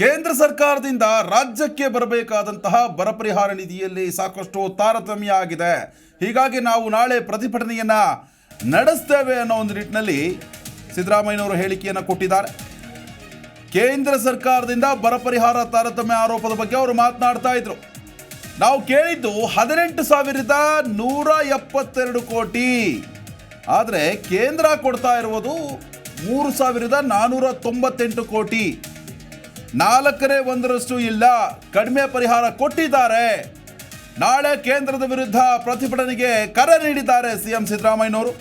ಕೇಂದ್ರ ಸರ್ಕಾರದಿಂದ ರಾಜ್ಯಕ್ಕೆ ಬರಬೇಕಾದಂತಹ ಬರ ಪರಿಹಾರ ನಿಧಿಯಲ್ಲಿ ಸಾಕಷ್ಟು ತಾರತಮ್ಯ ಆಗಿದೆ ಹೀಗಾಗಿ ನಾವು ನಾಳೆ ಪ್ರತಿಭಟನೆಯನ್ನು ನಡೆಸ್ತೇವೆ ಅನ್ನೋ ಒಂದು ನಿಟ್ಟಿನಲ್ಲಿ ಸಿದ್ದರಾಮಯ್ಯನವರು ಹೇಳಿಕೆಯನ್ನು ಕೊಟ್ಟಿದ್ದಾರೆ. ಕೇಂದ್ರ ಸರ್ಕಾರದಿಂದ ಬರ ಪರಿಹಾರ ತಾರತಮ್ಯ ಆರೋಪದ ಬಗ್ಗೆ ಅವರು ಮಾತನಾಡ್ತಾ ಇದ್ರು. ನಾವು ಕೇಳಿದ್ದು ಹದಿನೆಂಟು ಸಾವಿರದ ನೂರ ಎಪ್ಪತ್ತೆರಡು ಕೋಟಿ. ಆದರೆ ಕೇಂದ್ರ ಕೊಡ್ತಾ ಇರುವುದು ಮೂರು ಸಾವಿರದ ನಾನ್ನೂರ ತೊಂಬತ್ತೆಂಟು ಕೋಟಿ. ನಾಲ್ಕನೇ ಒಂದರಷ್ಟು ಇಲ್ಲ. ಕಡಿಮೆ ಪರಿಹಾರ ಕೊಟ್ಟಿದ್ದಾರೆ. ನಾಳೆ ಕೇಂದ್ರದ ವಿರುದ್ಧ ಪ್ರತಿಭಟನೆಗೆ ಕರೆ ನೀಡಿದ್ದಾರೆ ಸಿಎಂ ಸಿದ್ದರಾಮಯ್ಯನವರು.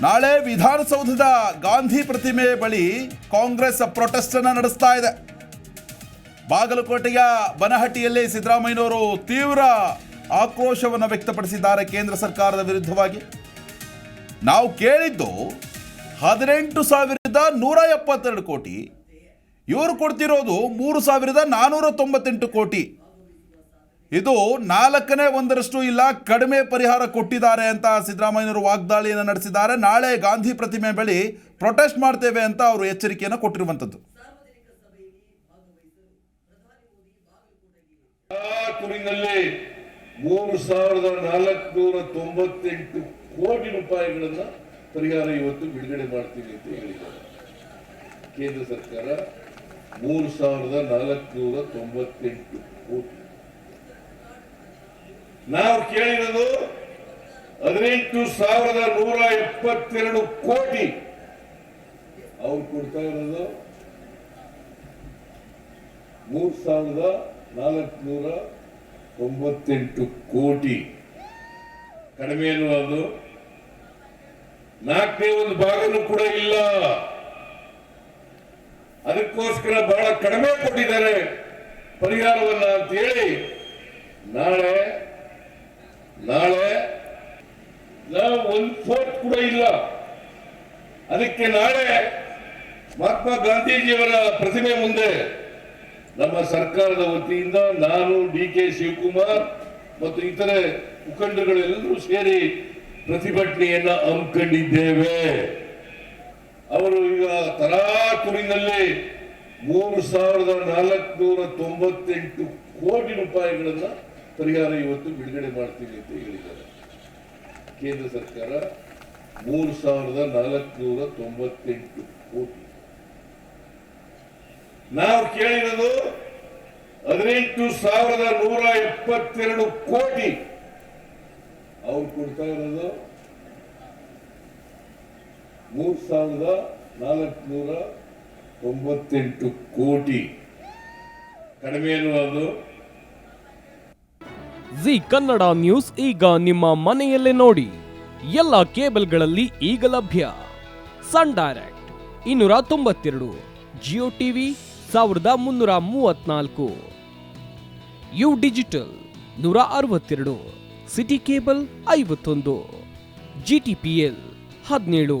ನಾಳೆ ವಿಧಾನಸೌಧದ ಗಾಂಧಿ ಪ್ರತಿಮೆ ಬಳಿ ಕಾಂಗ್ರೆಸ್ ಪ್ರೊಟೆಸ್ಟ್ ಅನ್ನು ನಡೆಸ್ತಾ ಇದೆ. ಬಾಗಲಕೋಟೆಯ ಬನಹಟ್ಟಿಯಲ್ಲಿ ಸಿದ್ದರಾಮಯ್ಯನವರು ತೀವ್ರ ಆಕ್ರೋಶವನ್ನು ವ್ಯಕ್ತಪಡಿಸಿದ್ದಾರೆ ಕೇಂದ್ರ ಸರ್ಕಾರದ ವಿರುದ್ಧವಾಗಿ. ನಾವು ಕೇಳಿದ್ದು ಹದಿನೆಂಟು ಸಾವಿರದ ನೂರ ಎಪ್ಪತ್ತೆರಡು ಕೋಟಿ ಇವರು ಕೊಡ್ತಿರೋದು ಮೂರು ಸಾವಿರದ ನಾನ್ನೂರ ತೊಂಬತ್ತೆಂಟು ಕೋಟಿ. ಇದು ನಾಲ್ಕನೇ ಒಂದರಷ್ಟು ಇಲ್ಲ, ಕಡಿಮೆ ಪರಿಹಾರ ಕೊಟ್ಟಿದ್ದಾರೆ ಅಂತ ಸಿದ್ದರಾಮಯ್ಯನವರು ವಾಗ್ದಾಳಿಯನ್ನು ನಡೆಸಿದ್ದಾರೆ. ನಾಳೆ ಗಾಂಧಿ ಪ್ರತಿಮೆ ಬಳಿ ಪ್ರೊಟೆಸ್ಟ್ ಮಾಡ್ತೇವೆ ಅಂತ ಅವರು ಎಚ್ಚರಿಕೆಯನ್ನು ಕೊಟ್ಟಿರುವಂಥದ್ದು. ಮೂರು ಸಾವಿರದ ನಾಲ್ಕುನೂರ ತೊಂಬತ್ತೆಂಟು ಕೋಟಿ ರೂಪಾಯಿಗಳನ್ನ ಪರಿಹಾರ ಇವತ್ತು ಬಿಡುಗಡೆ ಮಾಡ್ತೀವಿ ಅಂತ ಹೇಳಿದ್ದಾರೆ. ಕೇಂದ್ರ ಸರ್ಕಾರ ಮೂರು ಸಾವಿರದ ನಾಲ್ಕುನೂರ ತೊಂಬತ್ತೆಂಟು ಕೋಟಿ ನಾವು ಕೇಳಿರೋದು ಹದಿನೆಂಟು ಸಾವಿರದ ನೂರ ಎಪ್ಪತ್ತೆರಡು ಕೋಟಿ. ಅವ್ರು ಕೊಡ್ತಾ ಇರೋದು ಮೂರ್ ಸಾವಿರದ ನಾಲ್ಕುನೂರ ತೊಂಬತ್ತೆಂಟು ಕೋಟಿ. ಕಡಿಮೆ ಅದು ನಾಲ್ಕನೇ ಒಂದು ಭಾಗನೂ ಕೂಡ ಇಲ್ಲ. ಅದಕ್ಕೋಸ್ಕರ ಬಹಳ ಕಡಿಮೆ ಕೊಟ್ಟಿದ್ದಾರೆ ಪರಿಹಾರವನ್ನ ಅಂತ ಹೇಳಿ ನಾಳೆ ನಾಳೆ ನಾವು ಒಂದು ಫೋರ್ಟ್ ಕೂಡ ಇಲ್ಲ. ಅದಕ್ಕೆ ನಾಳೆ ಮಹಾತ್ಮ ಗಾಂಧೀಜಿಯವರ ಪ್ರತಿಮೆ ಮುಂದೆ ನಮ್ಮ ಸರ್ಕಾರದ ವತಿಯಿಂದ ನಾನು ಡಿ ಕೆ ಶಿವಕುಮಾರ್ ಮತ್ತು ಇತರೆ ಮುಖಂಡಗಳೆಲ್ಲರೂ ಸೇರಿ ಪ್ರತಿಭಟನೆಯನ್ನ ಹಮ್ಮಿಕೊಂಡಿದ್ದೇವೆ. ಅವರು ಈಗ ತರಾತುರಿನಲ್ಲಿ ಮೂರು ಸಾವಿರದ ನಾಲ್ಕುನೂರ ತೊಂಬತ್ತೆಂಟು ಕೋಟಿ ರೂಪಾಯಿಗಳನ್ನ ಪರಿಹಾರ ಇವತ್ತು ಬಿಡುಗಡೆ ಮಾಡ್ತೀವಿ ಅಂತ ಹೇಳಿದ್ದಾರೆ. ಕೇಂದ್ರ ಸರ್ಕಾರ ಮೂರು ಸಾವಿರದ ನಾಲ್ಕುನೂರ ತೊಂಬತ್ತೆಂಟು ಕೋಟಿ. ನಾವು ಕೇಳಿರೋದು ಹದಿನೆಂಟು ಸಾವಿರದ ನೂರ ಎಪ್ಪತ್ತೆರಡು ಕೋಟಿ. ಅವ್ರು ಕೊಡ್ತಾ ಇರೋದು ಮೂರ್ ಸಾವಿರದ ನಾಲ್ಕುನೂರ ತೊಂಬತ್ತೆಂಟು ಕೋಟಿ. ಕಡಿಮೆ ಅದು ಜಿ ಕನ್ನಡ ನ್ಯೂಸ್ ಈಗ ನಿಮ್ಮ ಮನೆಯಲ್ಲೇ ನೋಡಿ. ಎಲ್ಲ ಕೇಬಲ್ಗಳಲ್ಲಿ ಈಗ ಲಭ್ಯ. ಸನ್ ಡೈರೆಕ್ಟ್ ಇನ್ನೂರ ತೊಂಬತ್ತೆರಡು, ಜಿಯೋ ಟಿವಿ ಸಾವಿರದ ಮುನ್ನೂರ ಮೂವತ್ನಾಲ್ಕು ಯು ಡಿಜಿಟಲ್ ನೂರ ಅರವತ್ತೆರಡು, ಸಿಟಿ ಕೇಬಲ್ ಐವತ್ತೊಂದು, ಜಿ ಟಿ ಪಿ ಎಲ್ ಹದಿನೇಳು.